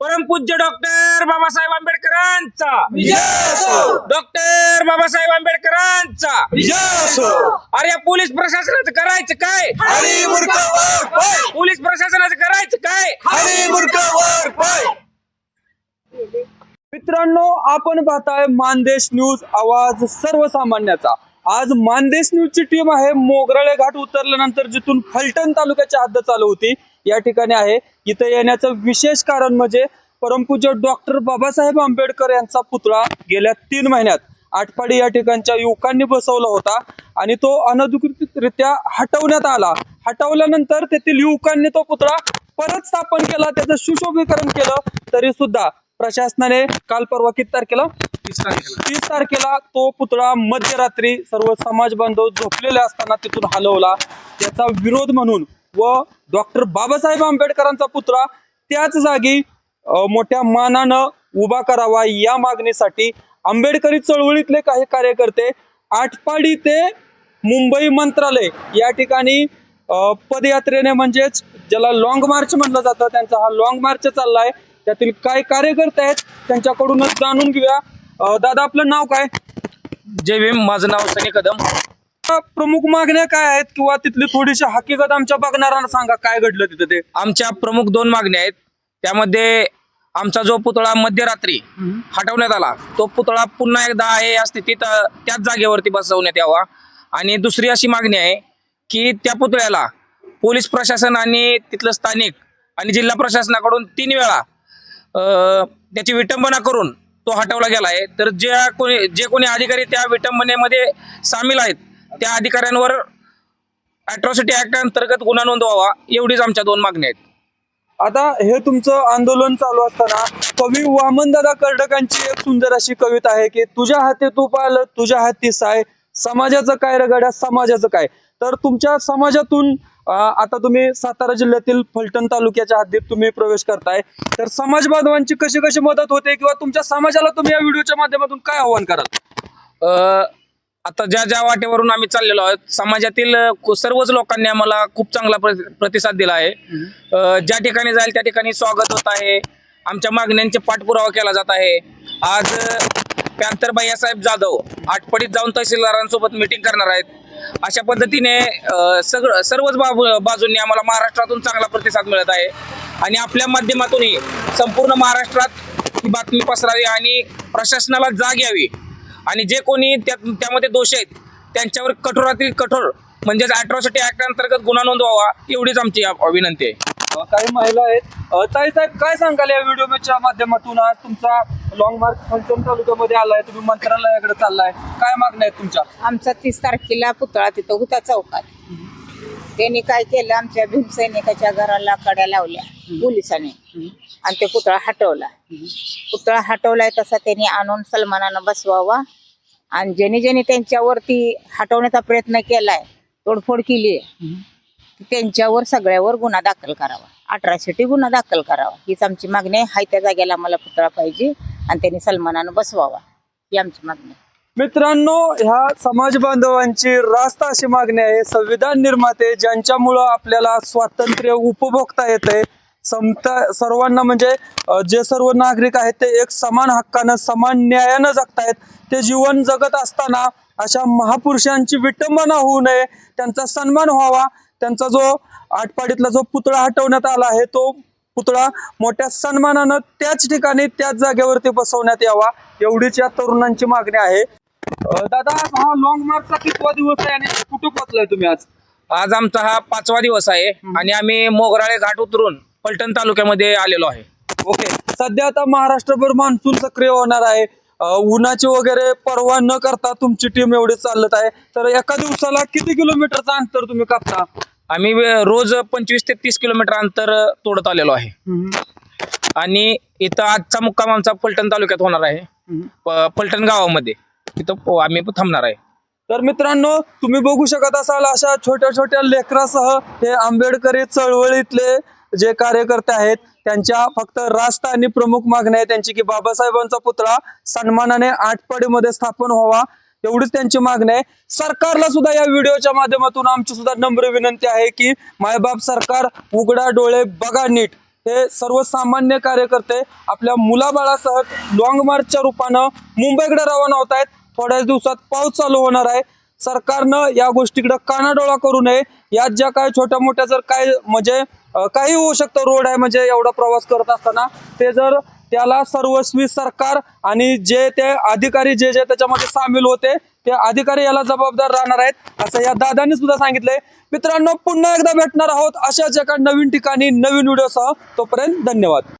परमपूज्य डॉक्टर बाबासाहेब आंबेडकरांचा. विजय असो डॉक्टर बाबासाहेब आंबेडकरांचा. विजय असो अरे या पोलीस प्रशासनाचं करायचं काय? पोलीस प्रशासनाचं करायचं काय? मित्रांनो आपण पाहताय मानदेश न्यूज आवाज सर्वसामान्याचा. आज मानदेश न्यूजची टीम आहे. मोगराळे घाट उतरल्यानंतर जिथून फलटण तालुक्याची हद्द चालू होती. या ठिकाणी आहे. इथं येण्याचं विशेष कारण म्हणजे परमपूज्य डॉक्टर बाबासाहेब आंबेडकर यांचा पुतळा गेल्या तीन महिन्यात आटपाडी या ठिकाणच्या युवकांनी बसवला होता आणि तो अनधिकृतरित्या हटवण्यात आला. हटवल्यानंतर तेथील युवकांनी तो पुतळा परत स्थापन केला त्याचं सुशोभीकरण केलं तरी सुद्धा प्रशासनाने काल परवा किती तारखेला? तीस तारखेला. तो पुतळा मध्यरात्री सर्व समाज बांधव झोपलेले असताना तिथून हलवला. त्याचा विरोध म्हणून व डॉक्टर बाबासाहेब आंबेडकरांचा पुतळा त्याच जागी मोठ्या मानानं उभा करावा या मागणीसाठी आंबेडकरी चळवळीतले काही कार्यकर्ते आटपाडी ते मुंबई मंत्रालय या ठिकाणी पदयात्रेने म्हणजेच ज्याला लॉंग मार्च म्हटलं जातं त्यांचा हा लॉंग मार्च चाललाय. त्यातील काय कार्यकर्ते आहेत त्यांच्याकडूनच जाणून घेऊया. दादा आपलं नाव काय? जय भीम माझं नाव सनी कदम. प्रमुख मागण्या काय आहेत किंवा तिथली थोडीशी हकीकत आमच्या बघणाऱ्यांना सांगा काय घडलं तिथं ते? आमच्या प्रमुख दोन मागण्या आहेत. त्यामध्ये आमचा जो पुतळा मध्यरात्री हटवण्यात आला तो पुतळा पुन्हा एकदा आहे या स्थितीत त्याच जागेवरती बसवण्यात यावा. आणि दुसरी अशी मागणी आहे की त्या पुतळ्याला पोलीस प्रशासन आणि तिथलं स्थानिक आणि जिल्हा प्रशासनाकडून तीन वेळा त्याची विटंबना करून तो हटवला गेला आहे. तर ज्या कोणी जे कोणी अधिकारी त्या विटंबनेमध्ये सामील आहेत त्या अधिकाऱ्यांवर अट्रॉसिटी ऍक्ट अंतर्गत गुन्हा नोंदवावा एवढीच आमच्या दोन मागण्या आहेत. आता हे तुमचं आंदोलन चालू असताना कवी वामनदादा कर्डकांची एक सुंदर अशी कविता आहे की तुझ्या हाती तू पाहिलं तुझ्या हाती साय. समाजाचं काय रगड्या समाजाचं काय? तर तुमच्या समाजातून आता तुम्ही सातारा जिल्ह्यातील फलटण तालुक्याच्या हद्दीत तुम्ही प्रवेश करताय. तर समाज बांधवांची कशी कशी मदत होते किंवा तुमच्या समाजाला तुम्ही या व्हिडिओच्या माध्यमातून काय आव्हान कराल? अ, आता ज्या ज्या वाटेवरून आम्ही चाललेलो आहोत समाजातील सर्वच लोकांनी आम्हाला खूप चांगला प्रति- प्रतिसाद दिला आहे. ज्या ठिकाणी जाईल त्या ठिकाणी स्वागत होत आहे. आमच्या मागण्यांचे पाठपुरावा केला जात आहे. आज पॅन्थर भैयासाहेब जाधव आटपडीत जाऊन तहसीलदारांसोबत मिटिंग करणार आहेत. अशा पद्धतीने सगळं सर्वच बाबू बाजूंनी आम्हाला महाराष्ट्रातून चांगला प्रतिसाद मिळत आहे. आणि आपल्या माध्यमातूनही संपूर्ण महाराष्ट्रात ही बातमी पसरावी आणि प्रशासनाला जाग यावी. आणि जे कोणी त्या त्यामध्ये दोष आहेत त्यांच्यावर कठोरातील कठोर म्हणजेच अट्रॉसिटी ऍक्ट अंतर्गत गुन्हा नोंदवावा एवढीच आमची या- विनंती आहे. काही महिला आहेत. ताई साहेब काय सांगाल या व्हिडिओच्या माध्यमातून? आज तुमचा लॉंग मार्च फलटण तालुक्यामध्ये आलाय तुम्ही मंत्रालयाकडे चाललाय. काय मागण्या आहेत तुमच्या? आमचा तीस तारखेला पुतळा तिथं होता चौकात. त्यांनी काय केलं आमच्या भीमसैनिकाच्या घराला कड्या लावल्या पोलिसांनी. आणि ते पुतळा हटवला. पुतळा हटवलाय तसा त्यांनी आणून सलमानानं बसवावा. आणि ज्यांनी ज्यांनी त्यांच्यावरती हटवण्याचा प्रयत्न केलाय तोडफोड केली त्यांच्यावर सगळ्यावर गुन्हा दाखल करावा. अठराशेटी गुन्हा दाखल करावा. हीच आमची मागणी आहे. त्या जागेला आम्हाला पुतळा पाहिजे आणि त्यांनी सलमानानं बसवावा. ही आमची मागणी आहे. मित्रांनो ह्या समाज बांधवांची रास्त अशी मागणी आहे. संविधान निर्माते ज्यांच्यामुळं आपल्याला स्वातंत्र्य उपभोगता येते समता सर्वांना म्हणजे जे सर्व नागरिक आहेत ते एक समान हक्कानं समान न्यायानं जगतायत. ते जीवन जगत असताना अशा महापुरुषांची विटंबना होऊ नये. त्यांचा सन्मान व्हावा. त्यांचा जो आटपाडीतला जो पुतळा हटवण्यात आला आहे तो पुतळा मोठ्या सन्मानानं त्याच ठिकाणी त्याच जागेवरती बसवण्यात यावा. एवढीच या तरुणांची मागणी आहे. दादा हा लॉंग मार्चचा कितवा दिवस आहे आणि कुठे पोहोचलाय तुम्ही आज? आज आमचा हा पाचवा दिवस आहे आणि आम्ही मोगराळे घाट उतरून पलटण तालुक्यामध्ये आलेलो आहे. ओके. सध्या आता महाराष्ट्रभर मान्सून सक्रिय होणार आहे. उन्हाची वगैरे पर्वा न करता तुमची टीम एवढी चालत आहे. तर एका दिवसाला किती किलोमीटरचं अंतर तुम्ही कापता? आम्ही वे- रोज पंचवीस ते तीस किलोमीटर अंतर तोडत आलेलो आहे. आणि इथं आजचा मुक्काम आमचा पलटण तालुक्यात होणार आहे. प- पलटण गावामध्ये. तिथं आम्ही थांबणार आहे. तर मित्रांनो तुम्ही बघू शकत असाल अशा छोट्या छोट्या लेकरासह हे आंबेडकरी चळवळीतले जे कार्यकर्ते आहेत त्यांच्या फक्त राष्ट्र आणि प्रमुख मागण्या आहे त्यांची की बाबासाहेबांचा पुतळा सन्मानाने आठपाडीमध्ये स्थापन व्हावा एवढीच त्यांची मागणी आहे. सरकारला सुद्धा या व्हिडिओच्या माध्यमातून आमची सुद्धा नम्र विनंती आहे की मायबाप सरकार उघडा डोळे बघा नीट. हे सर्वसामान्य कार्यकर्ते आपल्या मुलाबाळासह लॉंग मार्चच्या रूपानं मुंबईकडे रवाना होत आहेत. थोड्याच दिवसात पाऊस चालू होणार आहे. सरकारनं या गोष्टीकडे कानाडोळा करू नये. यात ज्या काय छोट्या मोठ्या जर काय म्हणजे काही होऊ शकतं रोड आहे म्हणजे एवढा प्रवास करत असताना ते जर त्याला सर्वस्वी सरकार आणि जे ते अधिकारी जे जे त्याच्यामध्ये सामील होते ते अधिकारी याला जबाबदार राहणार आहेत असं या दादांनी सुद्धा सांगितलंय. मित्रांनो पुन्हा एकदा भेटणार आहोत अशाच एका नवीन ठिकाणी नवीन व्हिडिओसह. तोपर्यंत धन्यवाद.